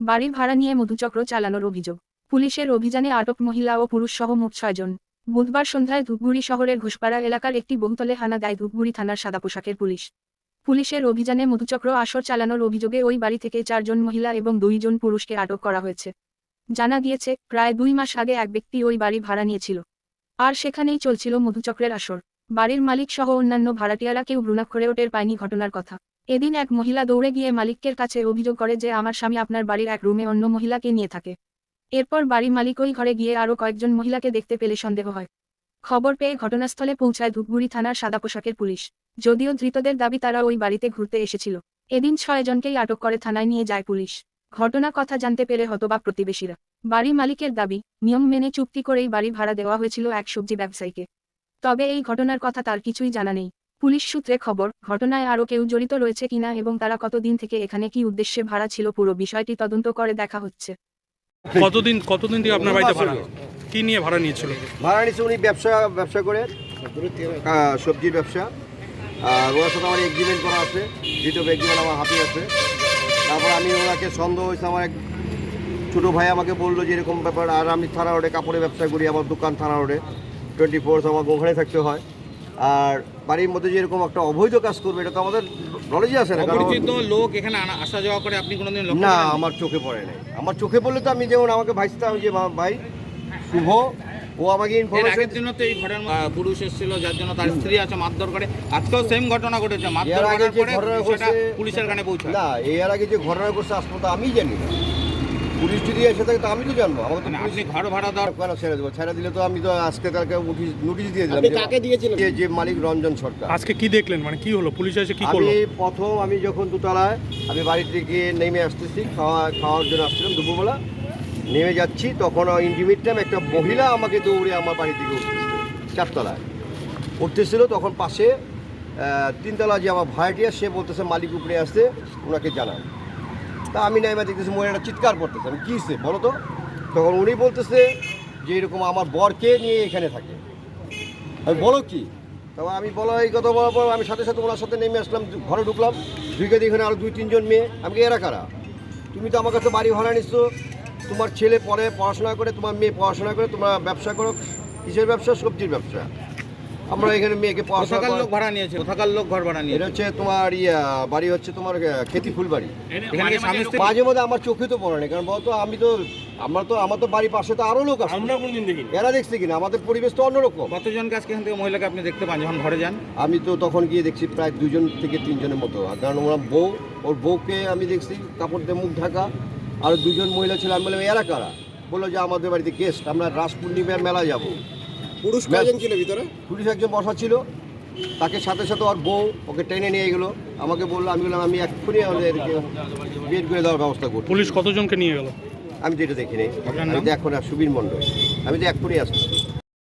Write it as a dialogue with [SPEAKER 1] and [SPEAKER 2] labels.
[SPEAKER 1] বাড়ির ভাড়া নিয়ে মধুচক্র চালানোর অভিযোগ। পুলিশের অভিযানে আটক মহিলা ও পুরুষ সহ মোট ছয়জন বুধবার সন্ধ্যায় ধূপগুড়ি শহরের ঘোষপাড়া এলাকার একটি বহুতলে হানা দেয় ধূপগুড়ি থানার সাদা পোশাকের পুলিশ। পুলিশের অভিযানে মধুচক্র আসর চালানোর অভিযোগে ওই বাড়ি থেকে চারজন মহিলা এবং দুইজন পুরুষকে আটক করা হয়েছে। জানা গিয়েছে, প্রায় দুই মাস আগে এক ব্যক্তি ওই বাড়ি ভাড়া নিয়েছিল। আর সেখানেই চলছিল মধুচক্রের আসর। বাড়ির মালিক সহ অন্যান্য ভাড়াটিয়ারা কেউ ভ্রূণাক্ষরেও টের পায়নি ঘটনার কথা। এদিন এক মহিলা দৌড়ে গিয়ে মালিকের কাছে অভিযোগ করে যে আমার স্বামী আপনার বাড়ির এক রুমে অন্য মহিলাকে নিয়ে থাকে। এরপর বাড়ির মালিক ওই ঘরে গিয়ে আরও কয়েকজন মহিলাকে দেখতে পেলে সন্দেহ হয়। খবর পেয়ে ঘটনাস্থলে পৌঁছায় ধূপগুড়ি থানার সাদা পোশাকের পুলিশ। যদিও ধৃতদের দাবি তারা ওই বাড়িতে ঘুরতে এসেছিল। এদিন ছয়জনকেই আটক করে থানায় নিয়ে যায় পুলিশ। ঘটনা কথা জানতে পেরে হতবাক প্রতিবেশীরা। বাড়ি মালিকের দাবি, নিয়ম মেনে চুক্তি করেই বাড়ি ভাড়া দেওয়া হয়েছিল এক সবজি ব্যবসায়ীকে। তবে এই ঘটনার কথা তার কিছুই জানা নেই। পুলিশ সূত্রে খবর ঘটনায় আরও কেউ জড়িত রয়েছে কিনা এবং তারা কতদিন থেকে এখানে কি উদ্দেশ্যে ভাড়া ছিল পুরো বিষয়টি তদন্ত করে দেখা হচ্ছে।
[SPEAKER 2] কতদিন কতদিন থেকে আপনার বাড়িতে ভাড়া? কি নিয়ে ভাড়া নিয়েছিল?
[SPEAKER 3] ভাড়া নিয়েছে উনি ব্যবসা ব্যবসা করে। আহ, সবজির ব্যবসা। আর ওনার সাথে আমার এগ্রিমেন্ট করা আছে দ্বিতীয় এগ্রিমেন্ট আমার হাতে আছে। তারপর আমি ওনাকে সন্দেহ হয়েছে আমার এক ছোটো ভাই আমাকে বলল যে এরকম ব্যাপার আর আমি থানা রোডে কাপড়ের ব্যবসা করি আমার দোকান থানা রোডে। টোয়েন্টি ফোর আমাকে ওখানে থাকতে হয়। আর বাড়ির মধ্যে যে এরকম একটা অবৈধ কাজ করবে এটা তো আমাদের নলেজই আসে না কারণ
[SPEAKER 4] লোক এখানে আনা- আসা যাওয়া করে আপনি কোনোদিন লক্ষ্য
[SPEAKER 3] না আমার চোখে পড়ে নাই। আমার চোখে পড়লে তো আমি যেমন আমাকে ভাইসতাম যে ভাই শুভ ও আমাকে ইনফরমেশন
[SPEAKER 4] দিনও তো এই ঘটনা পুরুষ এসেছিল যার জন্য তার স্ত্রী আছে মারধর করে। আজকেও সেম ঘটনা ঘটেছে মারধর করার পরে
[SPEAKER 3] ঘটছে-
[SPEAKER 4] পুলিশের কানে পৌঁছায়।
[SPEAKER 3] না এর আগে যে ঘটনা করছে আসলে তো আমি জানি না। পুলিশ যদি এসে থাকে তো আমি তো জানব। আমাকে তো
[SPEAKER 4] মানে আপনি ঘর ভাড়া দেওয়ার
[SPEAKER 3] কেন ছেড়ে দেবো? ছেড়ে দিলে তো আমি তো আজকে তাকে নোটিশ দিয়ে দিলাম যে-
[SPEAKER 5] কাকে দিয়েছিলেন?
[SPEAKER 3] যে- যে মালিক রঞ্জন সরকার।
[SPEAKER 2] আজকে কি দেখলেন? মানে কি হলো? পুলিশ এসে কি
[SPEAKER 3] আমি প্রথম আমি যখন দুতলায় আমি বাড়ি থেকে নেমে আসতেছি খাওয়া খাওয়ার জন্য আসছিলাম দুপুরবেলা। নেমে যাচ্ছি তখন ইন্ডিমিট টাইম একটা মহিলা আমাকে দৌড়ে আমার বাড়ি থেকে উঠতেছে চারতলায়। উঠতেছিল তখন পাশে তিনতলা যে আমার ভাড়াটিয়া সে বলতেছে মালিক উপরে আসতে ওনাকে জানান। তা আমি নেমে দেখতেছি, মহিলাটা চিৎকার করতেছে। আমি, কী হইছে? বলো তো। তখন উনি বলতেছে যে, এরকম আমার বরকে নিয়ে এখানে থাকে। আমি, বলো কি? তবে আমি, বলো, এই কথা বলার পর আমি সাথে সাথে ওনার সাথে নেমে আসলাম, ঘরে ঢুকলাম। ঢুকে দেখি এখানে আরও দুই, তিনজন মেয়ে। আমি কি এরা কারা? তুমি তো আমার কাছে বাড়ি ভাড়া নিচ্ছ। তোমার ছেলে পরে পড়াশোনা করে, তোমার মেয়ে পড়াশোনা করে, তোমরা ব্যবসা করো, কিসের ব্যবসা? সবজির ব্যবসা। আমরা এখানে মেয়েকে পড়াশোনা
[SPEAKER 4] কোথাকার লোক ভাড়া নিয়েছে? কোথাকার লোক ঘর ভাড়া
[SPEAKER 3] এটা
[SPEAKER 4] নিয়েছে
[SPEAKER 3] হচ্ছে তোমার ইয়া বাড়ি হচ্ছে তোমার খেতি ফুল বাড়ি
[SPEAKER 4] এখানে কি স্বামী স্ত্রী
[SPEAKER 3] মাঝে মধ্যে আমার চোখে তো পড়ে না কারণ বলতো আমি তো আমার তো আমার তো বাড়ির পাশে তো আরও লোক আছে।
[SPEAKER 2] আমরা কোনদিন দেখি
[SPEAKER 3] এরা দেখছে কিনা? আমাদের পরিবেশ তো অন্যরকম।
[SPEAKER 4] কতজনকে আজকে এখান থেকে মহিলাকে আপনি দেখতে পান যখন ঘরে যান?
[SPEAKER 3] আমি তো তখন গিয়ে দেখছি প্রায় দুজন থেকে তিনজনের মতো। আর কারণ ওরা বউ ওর বউকে আমি দেখছি কাপড় দিয়ে মুখ ঢাকা। আর দুজন মহিলা ছিল আমি বললাম এরা কারা? বলল যে আমাদের বাড়িতে গেস্ট আমরা রাস পূর্ণিমার মেলা যাব।
[SPEAKER 5] পুরুষ কয়জন ছিল ভিতরে?
[SPEAKER 3] পুলিশ একজন বসা ছিল। তাকে সাথে সাথে ওর বউ ওকে টেনে নিয়ে গেলো। আমাকে বলল আমি বললাম আমি এক্ষুনি ওদেরকে বের করে দেওয়ার ব্যবস্থা করি
[SPEAKER 2] পুলিশ কতজনকে নিয়ে গেল?
[SPEAKER 3] আমি যেটা দেখিনি। দেখি নাই
[SPEAKER 4] আপনার
[SPEAKER 3] আমি তো এখন আর সুবীর মণ্ডল। আমি তো এক্ষুনি আসছি।